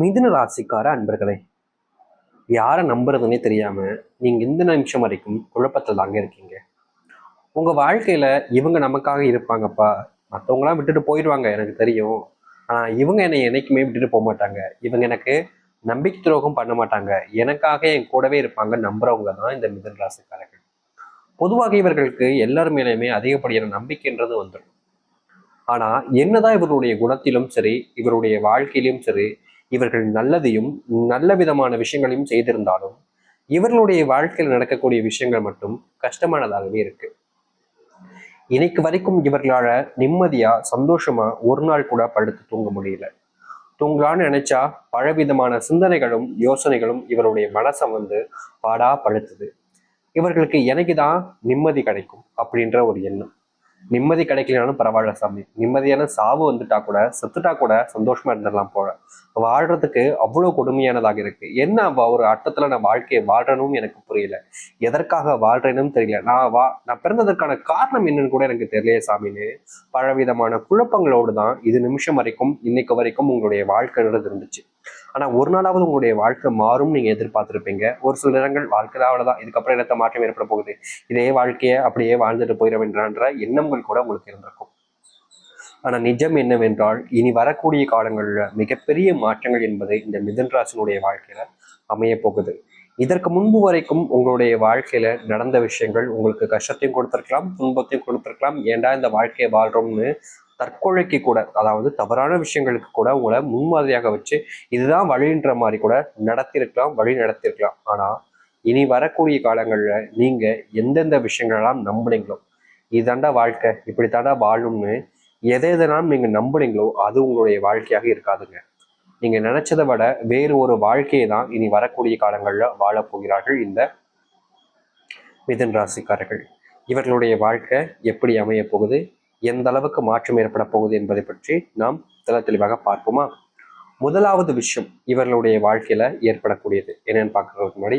மிதுன ராசிக்கார அன்பர்களே யாரை நம்புறதுன்னே தெரியாமல் நீங்கள் இந்த நிமிஷம் வரைக்கும் குழப்பத்தில் தாங்க இருக்கீங்க. உங்கள் வாழ்க்கையில் இவங்க நமக்காக இருப்பாங்கப்பா. மற்றவங்களாம் விட்டுட்டு போயிடுவாங்க எனக்கு தெரியும். ஆனால் இவங்க என்னை என்னைக்குமே விட்டுட்டு போக மாட்டாங்க. இவங்க எனக்கு நம்பிக்கை துரோகம் பண்ண மாட்டாங்க. எனக்காக என் கூடவே இருப்பாங்க நம்புறவங்க தான் இந்த மிதுன ராசிக்காரர்கள். பொதுவாக இவர்களுக்கு எல்லார் மேலேயுமே அதிகப்படியான நம்பிக்கைன்றது வந்துடும் ஆனால் என்னதான் இவருடைய குணத்திலும் சரி இவருடைய வாழ்க்கையிலும் சரி இவர்கள் நல்லதையும் நல்ல விதமான விஷயங்களையும் செய்திருந்தாலும் இவர்களுடைய வாழ்க்கையில் நடக்கக்கூடிய விஷயங்கள் மட்டும் கஷ்டமானதாகவே இருக்கு. இன்னைக்கு வரைக்கும் இவர்களால நிம்மதியா சந்தோஷமா ஒரு நாள் கூட படுத்து தூங்க முடியல. தூங்கலான்னு நினைச்சா பலவிதமான சிந்தனைகளும் யோசனைகளும் இவருடைய மனசை வந்து பாடா படுத்துது. இவர்களுக்கு எனக்கு தான் நிம்மதி கிடைக்கும் அப்படின்ற ஒரு எண்ணம். நிம்மதி கிடைக்கலனாலும் பரவாயில்ல சாமி. நிம்மதியான சாவு வந்துட்டா கூட செத்துட்டா கூட சந்தோஷமா இருந்துடலாம் போல. வாழ்றதுக்கு அவ்வளோ கொடுமையானதாக இருக்கு. என்ன அவ ஒரு அர்த்தத்துல நான் வாழ்க்கையை வாழ்றனும் எனக்கு புரியல. எதற்காக வாழ்றேனும் தெரியல. நான் வா நான் பிறந்ததற்கான காரணம் என்னன்னு கூட எனக்கு தெரியலையே சாமின்னு. பலவிதமான குழப்பங்களோடு தான் இது நிமிஷம் வரைக்கும் இன்னைக்கு வரைக்கும் உங்களுடைய வாழ்க்கைன்றது இருந்துச்சு ஆனா ஒரு நாளாவது உங்களுடைய வாழ்க்கை மாறும் நீங்க எதிர்பார்த்திருப்பீங்க. ஒரு சில நேரங்கள் வாழ்க்கை அவ்வளவுதான் இதுக்கப்புறம் இடத்த மாற்றம் ஏற்பட போகுது? இதே வாழ்க்கையை அப்படியே வாழ்ந்துட்டு போயிட வேண்டான்ற எண்ணங்கள் கூட உங்களுக்கு இருந்திருக்கும். ஆனா நிஜம் என்னவென்றால் இனி வரக்கூடிய காலங்களில் மிகப்பெரிய மாற்றங்கள் என்பது இந்த மிதன் ராசினுடைய வாழ்க்கையில அமைய போகுது. இதற்கு முன்பு வரைக்கும் உங்களுடைய வாழ்க்கையில நடந்த விஷயங்கள் உங்களுக்கு கஷ்டத்தையும் கொடுத்திருக்கலாம் துன்பத்தையும் கொடுத்திருக்கலாம். ஏண்டா இந்த வாழ்க்கையை வாழ்றோம்னு தற்கொலைக்கு கூட அதாவது தவறான விஷயங்களுக்கு கூட உங்களை முன்மாதிரியாக வச்சு இதுதான் வழின்ற மாதிரி கூட நடத்திருக்கலாம் வழி நடத்திருக்கலாம் ஆனால் இனி வரக்கூடிய காலங்களில் நீங்கள் எந்தெந்த விஷயங்களெல்லாம் நம்புனீங்களோ இதாண்டா வாழ்க்கை இப்படித்தாண்டா வாழும்னு எதை எதெல்லாம் நீங்கள் நம்புனீங்களோ அது உங்களுடைய வாழ்க்கையாக இருக்காதுங்க. நீங்கள் நினைச்சதை விட வேறு ஒரு வாழ்க்கையை தான் இனி வரக்கூடிய காலங்களில் வாழப்போகிறார்கள் இந்த மிதன் ராசிக்காரர்கள். இவர்களுடைய வாழ்க்கை எப்படி அமைய போகுது? எந்த அளவுக்கு மாற்றம் ஏற்பட போகுது என்பதை பற்றி நாம் தெல தெளிவாக பார்ப்போமா? முதலாவது விஷயம் இவர்களுடைய வாழ்க்கையில ஏற்படக்கூடியது. என்னென்னு பார்க்கறதுக்கு முன்னாடி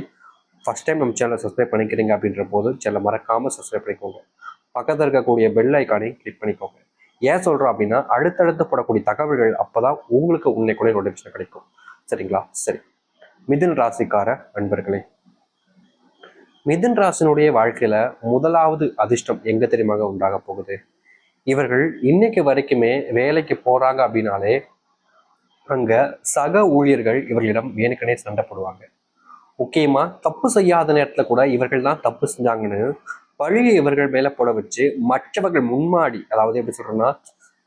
ஃபர்ஸ்ட் டைம் நம்ம சேனலை சப்ஸ்கிரைப் பண்ணிக்கிறீங்க அப்படின்ற போது சேனலை மறக்காம சப்ஸ்கிரைப் பண்ணிக்கோங்க. பக்கத்தில் இருக்கக்கூடிய பெல் ஐக்கானை கிளிக் பண்ணிக்கோங்க. ஏன் சொல்றோம் அப்படின்னா அடுத்தடுத்து போடக்கூடிய தகவல்கள் அப்பதான் உங்களுக்கு உன்னைக்குள்ளே நோட்டிஃபிகேஷன் கிடைக்கும். சரிங்களா? சரி. மிதுன் ராசிக்கார அன்பர்களே மிதுன் ராசினுடைய வாழ்க்கையில முதலாவது அதிர்ஷ்டம் எங்க தெரியுமாக உண்டாக போகுது? இவர்கள் இன்னைக்கு வரைக்குமே வேலைக்கு போறாங்க அப்படின்னாலே அங்க சக ஊழியர்கள் இவர்களிடம் வேணுக்கனே சண்டை போடுவாங்க முக்கியமா தப்பு செய்யாத நேரத்துல கூட இவர்கள் தான் தப்பு செஞ்சாங்கன்னு பழியை இவர்கள் மேல போட வச்சு மற்றவர்கள் முன்மாடி அதாவது எப்படி சொல்றோம்னா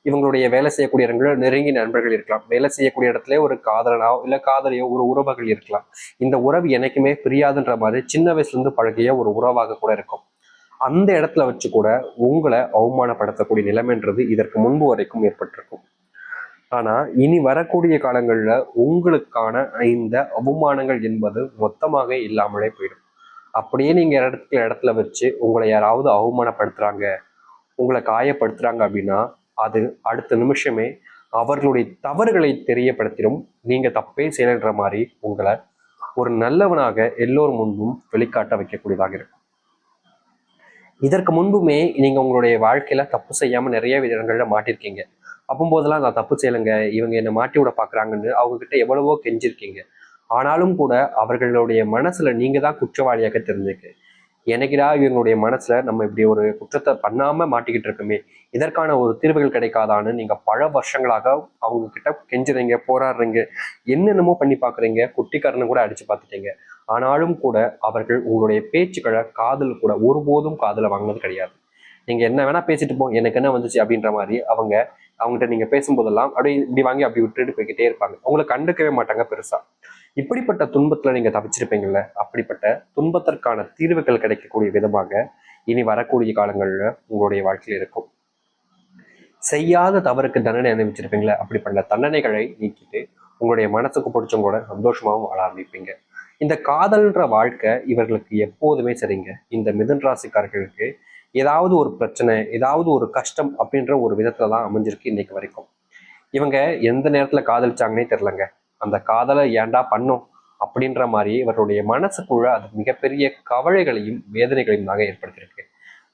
இவங்களுடைய வேலை செய்யக்கூடிய இடங்களில் நெருங்கிய நண்பர்கள் இருக்கலாம். வேலை செய்யக்கூடிய இடத்துல ஒரு காதலனோ இல்ல காதலையோ ஒரு உறவுகள் இருக்கலாம். இந்த உறவு எனக்குமே பிரியாதுன்ற மாதிரி சின்ன வயசுல இருந்து பழகிய ஒரு உறவாக கூட இருக்கும். அந்த இடத்துல வச்சு கூட உங்களை அவமானப்படுத்தக்கூடிய நிலைமைன்றது இதற்கு முன்பு வரைக்கும் ஏற்பட்டிருக்கும். ஆனா இனி வரக்கூடிய காலங்களில் உங்களுக்கான இந்த அவமானங்கள் என்பது மொத்தமாக இல்லாமலே போயிடும். அப்படியே நீங்க இடத்துல இடத்துல வச்சு உங்களை யாராவது அவமானப்படுத்துறாங்க உங்களை காயப்படுத்துறாங்க அப்படின்னா அது அடுத்த நிமிஷமே அவர்களுடைய தவறுகளை தெரியப்படுத்திடும். நீங்க தப்பே செய்யலைன்ற மாதிரி உங்களை ஒரு நல்லவனாக எல்லோர் முன்பும் வெளிக்காட்ட வைக்கக்கூடியதாக இருக்கும். இதற்கு முன்புமே நீங்க உங்களுடைய வாழ்க்கையில தப்பு செய்யாம நிறைய இடங்கள்ல மாட்டிருக்கீங்க. அப்போதெல்லாம் நான் தப்பு செய்யலைங்க. இவங்க என்னை மாட்டி விட பாக்குறாங்கன்னு அவங்க கிட்ட எவ்வளவோ கெஞ்சிருக்கீங்க. ஆனாலும் கூட அவர்களுடைய மனசுல நீங்க தான் குற்றவாளியாக தெரிஞ்சுக்கு. எனக்குடா இவங்களுடைய மனசுல நம்ம இப்படி ஒரு குற்றத்தை பண்ணாம மாட்டிக்கிட்டு இருக்கோமே இதற்கான ஒரு தீர்வுகள் கிடைக்காதான்னு நீங்க பல வருஷங்களாக அவங்க கிட்ட கெஞ்சுறீங்க போராடுறீங்க என்னென்னமோ பண்ணி பாக்குறீங்க குட்டிக்காரனை கூட அடிச்சு பார்த்துட்டீங்க. ஆனாலும் கூட அவர்கள் உங்களுடைய பேச்சுக்களை காதல் கூட ஒருபோதும் காதலை வாங்கினது கிடையாது. நீங்க என்ன வேணா பேசிட்டு போ எனக்கு என்ன வந்துச்சு அப்படின்ற மாதிரி அவங்க அவங்ககிட்ட நீங்க பேசும்போதெல்லாம் அப்படியே இப்படி வாங்கி அப்படி விட்டுட்டு போய்கிட்டே இருப்பாங்க. உங்களை கண்டுக்கவே மாட்டாங்க பெருசா. இப்படிப்பட்ட துன்பத்துல நீங்க தவிச்சிருப்பீங்கல்ல அப்படிப்பட்ட துன்பத்திற்கான தீர்வுகள் கிடைக்கக்கூடிய விதமாக இனி வரக்கூடிய காலங்களில் உங்களுடைய வாழ்க்கையில் இருக்கும். செய்யாத தவறுக்கு தண்டனை அனுபவிச்சிருப்பீங்களே? அப்படிப்பட்ட தண்டனைகளை நீக்கிட்டு உங்களுடைய மனசுக்கு பிடிச்சவங்களோட சந்தோஷமாகவும் வாழ ஆரம்பிப்பீங்க. இந்த காதல்ன்ற வாழ்க்கை இவர்களுக்கு எப்போதுமே சரிங்க. இந்த மிதன் ராசிக்காரர்களுக்கு ஏதாவது ஒரு பிரச்சனை ஏதாவது ஒரு கஷ்டம் அப்படின்ற ஒரு விதத்துல தான் அமைஞ்சிருக்கு இன்னைக்கு வரைக்கும். இவங்க எந்த நேரத்துல காதலிச்சாங்கன்னே தெரிலங்க அந்த காதலை ஏன்டா பண்ணும் அப்படின்ற மாதிரி இவருடைய மனசுக்குள்ள அது மிகப்பெரிய கவலைகளையும் வேதனைகளையும் தாங்க ஏற்படுத்தியிருக்கு.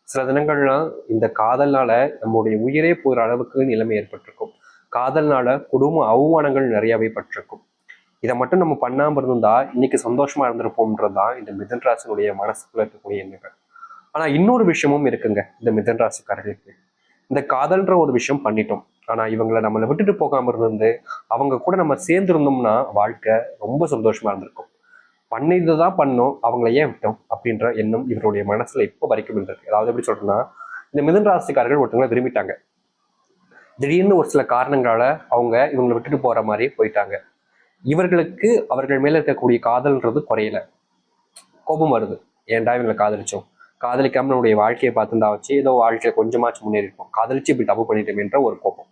சில தினங்கள்லாம் இந்த காதல்னால நம்முடைய உயிரே போகிற அளவுக்கு நிலைமை ஏற்பட்டிருக்கும். காதல்னால குடும்ப அவமானங்கள் நிறையவே பட்டிருக்கும். இதை மட்டும் நம்ம பண்ணாமல் இருந்திருந்தா இன்னைக்கு சந்தோஷமா இருந்திருப்போம்ன்றது தான் இந்த மிதன் ராசினுடைய மனசுக்குள்ள இருக்கக்கூடிய எண்ணங்கள். ஆனா இன்னொரு விஷயமும் இருக்குங்க இந்த மிதன் ராசிக்காரர்களுக்கு. இந்த காதல்ன்ற ஒரு விஷயம் பண்ணிட்டோம். ஆனா இவங்களை நம்மளை விட்டுட்டு போகாம இருந்து அவங்க கூட நம்ம சேர்ந்து இருந்தோம்னா வாழ்க்கை ரொம்ப சந்தோஷமா இருந்திருக்கும். பண்ணிட்டு தான் பண்ணோம் அவங்கள ஏன் விட்டோம் அப்படின்ற எண்ணம் இவருடைய மனசுல இப்போ வரைக்கும் இருந்திருக்கு. அதாவது எப்படி சொல்றேன்னா இந்த மிதன் ராசிக்காரர்கள் ஒருத்தவங்களை விரும்பிட்டாங்க. திடீர்னு ஒரு சில காரணங்களால அவங்க இவங்களை விட்டுட்டு போற மாதிரி போயிட்டாங்க. இவர்களுக்கு அவர்கள் மேல இருக்கக்கூடிய காதல்ன்றது குறையல. கோபம் வருது. ஏன்டா இவங்களை காதலிச்சோம்? காதலிக்காம நம்முடைய வாழ்க்கையை பார்த்துருந்தா வச்சு ஏதோ வாழ்க்கையில கொஞ்சமாச்சும் முன்னேறி இருப்போம் காதலிச்சு இப்படி தப்பு பண்ணிட்டோம்ன்ற ஒரு கோபம்.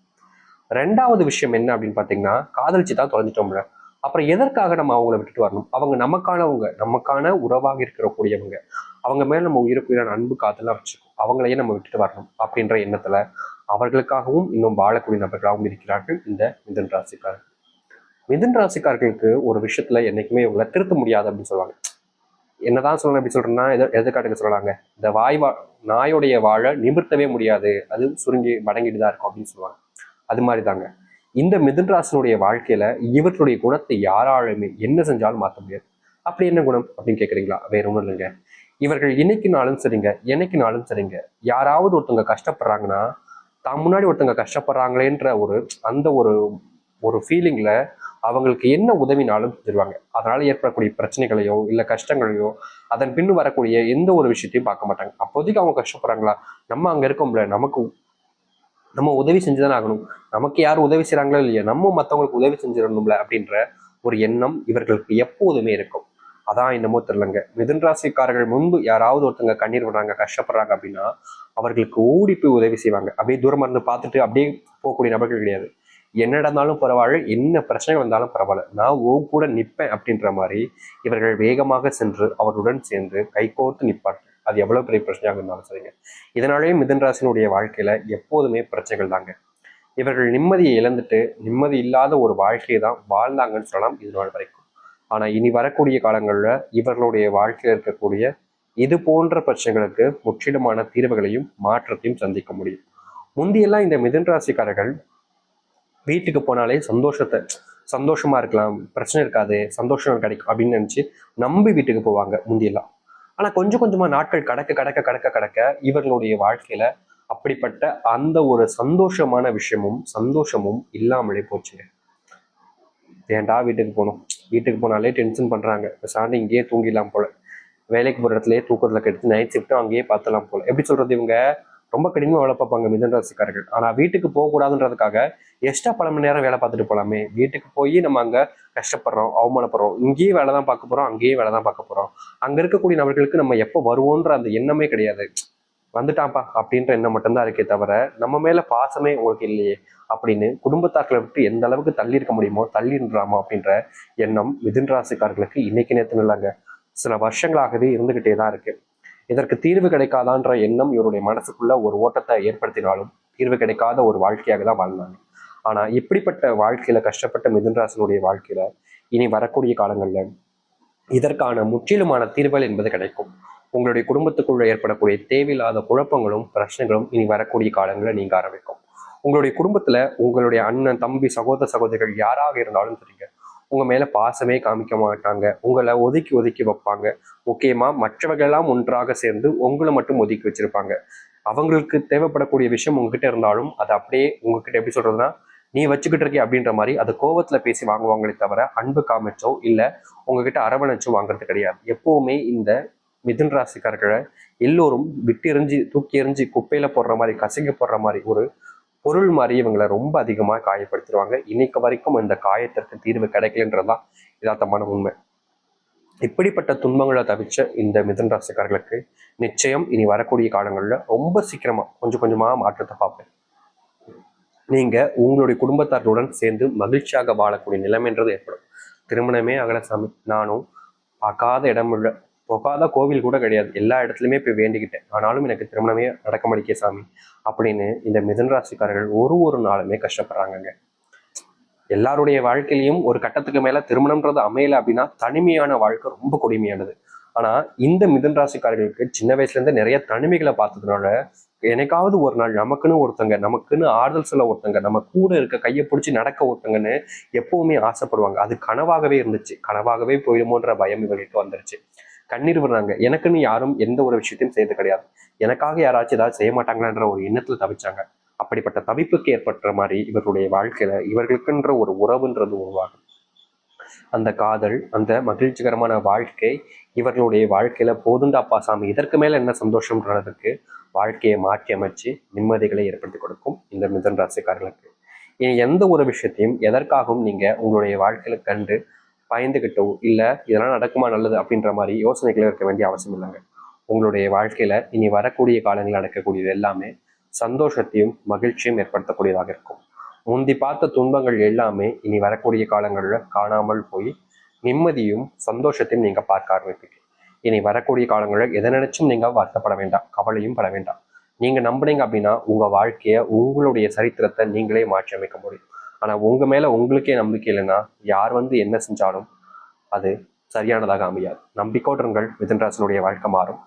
ரெண்டாவது விஷயம் என்ன அப்படின்னு பாத்தீங்கன்னா காதலிச்சு தான் தொலைஞ்சிட்டோம்ல. அப்புறம் எதற்காக நம்ம அவங்கள விட்டுட்டு வரணும்? அவங்க நமக்கானவங்க நமக்கான உறவாக இருக்கக்கூடியவங்க. அவங்க மேல நம்ம உயிருக்குறான அன்பு காதலாம் வச்சுக்கோம் அவங்களையே நம்ம விட்டுட்டு வரணும் அப்படின்ற எண்ணத்துல அவர்களுக்காகவும் இன்னும் வாழக்கூடிய நபர்களாகவும் இருக்கிறார்கள் இந்த மிதன் ராசிக்காரர்கள். மிதன் ராசிக்காரர்களுக்கு ஒரு விஷயத்துல என்னைக்குமே இவங்களை திருத்த முடியாது அப்படின்னு சொல்லுவாங்க. என்னதான் சொல்லணும் எப்படி சொல்றேன்னா எதை எதுக்காட்டுக்கு சொல்லலாங்க. இந்த வாய் வா நாயோடைய வாழை நிமிர்த்தவே முடியாது. அது சுருங்கி மடங்கிட்டு தான் இருக்கும் அப்படின்னு சொல்லுவாங்க. அது மாதிரி தாங்க இந்த மிதுன் ராசினுடைய வாழ்க்கையில இவர்களுடைய குணத்தை யாராலுமே என்ன செஞ்சாலும் மாற்ற முடியாது. அப்படி என்ன குணம் அப்படின்னு கேட்குறீங்களா வேற ஒன்றும் இல்லைங்க. இவர்கள் இன்னைக்குனாலும் சரிங்க என்னைக்குனாலும் சரிங்க. யாராவது ஒருத்தவங்க கஷ்டப்படுறாங்கன்னா தான் முன்னாடி ஒருத்தவங்க கஷ்டப்படுறாங்களேன்ற ஒரு அந்த ஒரு ஒரு ஃபீலிங்கில் அவங்களுக்கு என்ன உதவினாலும் செஞ்சிருவாங்க அதனால ஏற்படக்கூடிய பிரச்சனைகளையோ இல்லை கஷ்டங்களையோ அதன் பின் வரக்கூடிய எந்த ஒரு விஷயத்தையும் பார்க்க மாட்டாங்க. அப்போதைக்கு அவங்க கஷ்டப்படுறாங்களா? நம்ம அங்க இருக்கோம்ல நமக்கு நம்ம உதவி செஞ்சுதான் ஆகணும். நமக்கு யார் உதவி செய்கிறாங்களோ இல்லையா நம்ம மற்றவங்களுக்கு உதவி செஞ்சிடணும்ல அப்படின்ற ஒரு எண்ணம் இவர்களுக்கு எப்போதுமே இருக்கும். அதான் என்னமோ தெரிலங்க மிதன் ராசிக்காரர்கள் முன்பு யாராவது ஒருத்தங்க கண்ணீர் விடுறாங்க கஷ்டப்படுறாங்க அப்படின்னா அவர்களுக்கு ஓடி போய் உதவி செய்வாங்க. அப்படியே தூரமா இருந்து பார்த்துட்டு அப்படியே போகக்கூடிய நபர்கள் கிடையாது. என்ன நடந்தாலும் பரவாயில்ல என்ன பிரச்சனை வந்தாலும் பரவாயில்ல. நான் ஓ கூட நிற்பேன் அப்படின்ற மாதிரி இவர்கள் வேகமாக சென்று அவருடன் சேர்ந்து கைகோர்த்து நிற்பார்கள் அது எவ்வளவு பெரிய பிரச்சனையாக இருந்தாலும் சரிங்க. இதனாலேயே மிதன் ராசினுடைய வாழ்க்கையில எப்போதுமே பிரச்சனைகள் தாங்க. இவர்கள் நிம்மதியை இழந்துட்டு நிம்மதி இல்லாத ஒரு வாழ்க்கையை தான் வாழ்ந்தாங்கன்னு சொல்லலாம் இது நாள் வரைக்கும். ஆனா இனி வரக்கூடிய காலங்கள்ல இவர்களுடைய வாழ்க்கையில் இருக்கக்கூடிய இது போன்ற பிரச்சனைகளுக்கு முற்றிலுமான தீர்வுகளையும் மாற்றத்தையும் சந்திக்க முடியும். முந்தியெல்லாம் இந்த மிதன் ராசிக்காரர்கள் வீட்டுக்கு போனாலே சந்தோஷத்தை சந்தோஷமா இருக்கலாம் பிரச்சனை இருக்காது சந்தோஷம் கிடைக்கும் அப்படின்னு நினைச்சு நம்பி வீட்டுக்கு போவாங்க முந்தியெல்லாம். ஆனா கொஞ்சம் கொஞ்சமா நாட்கள் கடக்க கடக்க கடக்க கடக்க இவர்களுடைய வாழ்க்கையில அப்படிப்பட்ட அந்த ஒரு சந்தோஷமான விஷயமும் சந்தோஷமும் இல்லாமலே போச்சுங்க ஏன்டா வீட்டுக்கு போகணும் வீட்டுக்கு போனாலே டென்ஷன் பண்றாங்க. சாண்டி இங்கேயே தூங்கிடலாம் போல. வேலைக்கு போகிற இடத்துலயே தூக்கத்தில் கெடுத்து நைட் ஷிஃப்ட்டும் அங்கேயே பார்த்தலாம் போல. எப்படி சொல்றது இவங்க? ரொம்ப கடினமா வேலை பார்ப்பாங்க மிதன் ராசிக்காரர்கள். ஆனா வீட்டுக்கு போகக்கூடாதுன்றதுக்காக எக்ஸ்ட்ரா பல மணி நேரம் வேலை பார்த்துட்டு போகலாமே வீட்டுக்கு போய் நம்ம அங்க கஷ்டப்படுறோம் அவமானப்படுறோம். இங்கேயும் வேலை தான் பார்க்க போறோம் அங்கேயும் வேலை தான் பார்க்க போறோம். அங்க இருக்கக்கூடிய நபர்களுக்கு நம்ம எப்போ வருவோன்ற அந்த எண்ணமே கிடையாது. வந்துட்டான்ப்பா அப்படின்ற எண்ணம் மட்டும்தான் இருக்கே தவிர நம்ம மேல பாசமே உங்களுக்கு இல்லையே அப்படின்னு குடும்பத்தாக்களை விட்டு எந்த அளவுக்கு தள்ளி இருக்க முடியுமோ தள்ளி நின்றாமோ அப்படின்ற எண்ணம் மிதுன் ராசிக்காரர்களுக்கு இன்னைக்கு நேற்று இல்லைங்க சில வருஷங்களாகவே இருந்துகிட்டே தான் இருக்கு. இதற்கு தீர்வு கிடைக்காதான்ற எண்ணம் இவருடைய மனசுக்குள்ள ஒரு ஓட்டத்தை ஏற்படுத்தினாலும் தீர்வு கிடைக்காத ஒரு வாழ்க்கையாக தான் வாழ்ந்தாங்க. ஆனா இப்படிப்பட்ட வாழ்க்கையில கஷ்டப்பட்ட மிதுன்ராசனுடைய வாழ்க்கையில இனி வரக்கூடிய காலங்கள்ல இதற்கான முற்றிலுமான தீர்வுகள் என்பது கிடைக்கும். உங்களுடைய குடும்பத்துக்குள்ள ஏற்படக்கூடிய தேவையில்லாத குழப்பங்களும் பிரச்சனைகளும் இனி வரக்கூடிய காலங்களில் நீங்க ஆரம்பிக்கும். உங்களுடைய குடும்பத்துல உங்களுடைய அண்ணன் தம்பி சகோதர சகோதரிகள் யாராக இருந்தாலும் சரிங்க. உங்க மேல பாசமே காமிக்க மாட்டாங்க. உங்களை ஒதுக்கி ஒதுக்கி வைப்பாங்க. முக்கியமா மற்றவர்களெல்லாம் ஒன்றாக சேர்ந்து உங்களை மட்டும் ஒதுக்கி வச்சிருப்பாங்க. அவங்களுக்கு தேவைப்படக்கூடிய விஷயம் உங்ககிட்ட இருந்தாலும் அதை அப்படியே உங்ககிட்ட எப்படி சொல்றதுன்னா நீ வச்சுக்கிட்டு இருக்கே அப்படின்ற மாதிரி அதை கோவத்துல பேசி வாங்குவாங்களே தவிர அன்பு காமிச்சோ இல்ல உங்ககிட்ட அரவணைச்சோ வாங்குறது கிடையாது. எப்பவுமே இந்த மிதுன் ராசிக்காரர்களை எல்லோரும் விட்டு எரிஞ்சு தூக்கி எறிஞ்சு குப்பையில போடுற மாதிரி கசங்கி போடுற மாதிரி ஒரு பொருள் மாதிரி இவங்களை ரொம்ப அதிகமாக காயப்படுத்திடுவாங்க. இன்னைக்கு வரைக்கும் இந்த காயத்திற்கு தீர்வு கிடைக்கலன்றதுதான் யதார்த்தமான உண்மை. இப்படிப்பட்ட துன்பங்களை தவிச்ச இந்த மிதன் ராசிக்காரர்களுக்கு நிச்சயம் இனி வரக்கூடிய காலங்களில் ரொம்ப சீக்கிரமாக கொஞ்சம் கொஞ்சமாக மாற்றத்தை பார்ப்பேன். நீங்கள் உங்களுடைய குடும்பத்தார்களுடன் சேர்ந்து மகிழ்ச்சியாக வாழக்கூடிய நிலைமைன்றது ஏற்படும். திருமணமே அகலசாமி நானும் பார்க்காத இடமுள்ள போகாத கோவில் கூட கிடையாது. எல்லா இடத்துலையுமே போய் வேண்டிக்கிட்டேன். ஆனாலும் எனக்கு திருமணமே நடக்க மாட்டேங்க சாமி அப்படின்னு இந்த மிதன் ராசிக்காரர்கள் ஒரு ஒரு நாளுமே கஷ்டப்படுறாங்கங்க. எல்லாருடைய வாழ்க்கையிலையும் ஒரு கட்டத்துக்கு மேல திருமணம்ன்றது அமையல அப்படின்னா தனிமையான வாழ்க்கை ரொம்ப கொடுமையானது. ஆனா இந்த மிதன் ராசிக்காரர்களுக்கு சின்ன வயசுல இருந்து நிறைய தனிமைகளை பார்த்ததுனால என்னைக்காவது ஒரு நாள் நமக்குன்னு ஒருத்தங்க நமக்குன்னு ஆறுதல் சொல்ல ஒருத்தங்க நம்ம கூட இருக்க கையை பிடிச்சி நடக்க ஒருத்தங்கன்னு எப்பவுமே ஆசைப்படுவாங்க. அது கனவாகவே இருந்துச்சு. கனவாகவே போயிடுமோன்ற பயம் இவர்களுக்கு வந்துருச்சு. கண்ணீர் விடுறாங்க. எனக்குன்னு யாரும் எந்த ஒரு விஷயத்தையும் செய்தது கிடையாது. எனக்காக யாராச்சும் ஏதாவது செய்ய மாட்டாங்களான்ற ஒரு எண்ணத்துல தவிச்சாங்க. அப்படிப்பட்ட தவிப்புக்கு ஏற்பட்ட மாதிரி இவர்களுடைய வாழ்க்கையில இவர்களுக்குன்ற ஒரு உறவுன்றது உருவாகும் அந்த காதல் அந்த மகிழ்ச்சிகரமான வாழ்க்கை இவர்களுடைய வாழ்க்கையில போதுண்டாப்பா சாமி இதற்கு மேல என்ன சந்தோஷம்ன்றதுக்கு வாழ்க்கையை மாற்றி அமைச்சு நிம்மதிகளை ஏற்படுத்தி கொடுக்கும் இந்த மிதன் ராசிக்காரர்களுக்கு. இனி எந்த ஒரு விஷயத்தையும் எதற்காகவும் நீங்க உங்களுடைய வாழ்க்கையில கண்டு பயந்துகிட்டோ இல்ல இதெல்லாம் நடக்குமா நல்லது அப்படின்ற மாதிரி யோசனைகள் இருக்க வேண்டிய அவசியம் இல்லைங்க. உங்களுடைய வாழ்க்கையில இனி வரக்கூடிய காலங்களில் நடக்கக்கூடியது எல்லாமே சந்தோஷத்தையும் மகிழ்ச்சியும் ஏற்படுத்தக்கூடியதாக இருக்கும். முந்தி பார்த்த துன்பங்கள் எல்லாமே இனி வரக்கூடிய காலங்களில் காணாமல் போய் நிம்மதியும் சந்தோஷத்தையும் நீங்கள் பார்க்க ஆரம்பிப்பீங்க. இனி வரக்கூடிய காலங்களில் எதை நினைச்சும் நீங்கள் வருத்தப்பட வேண்டாம் கவலையும் பட வேண்டாம். நீங்கள் நம்புனீங்க அப்படின்னா உங்கள் வாழ்க்கையை உங்களுடைய சரித்திரத்தை நீங்களே மாற்றி அமைக்க முடியும். ஆனால் உங்க மேலே உங்களுக்கே நம்பிக்கை இல்லைன்னா யார் வந்து என்ன செஞ்சாலும் அது சரியானதாக அமையாது. நம்பிக்கோடுங்கள் மிதன்ராசனுடைய வாழ்க்கை மாறும்.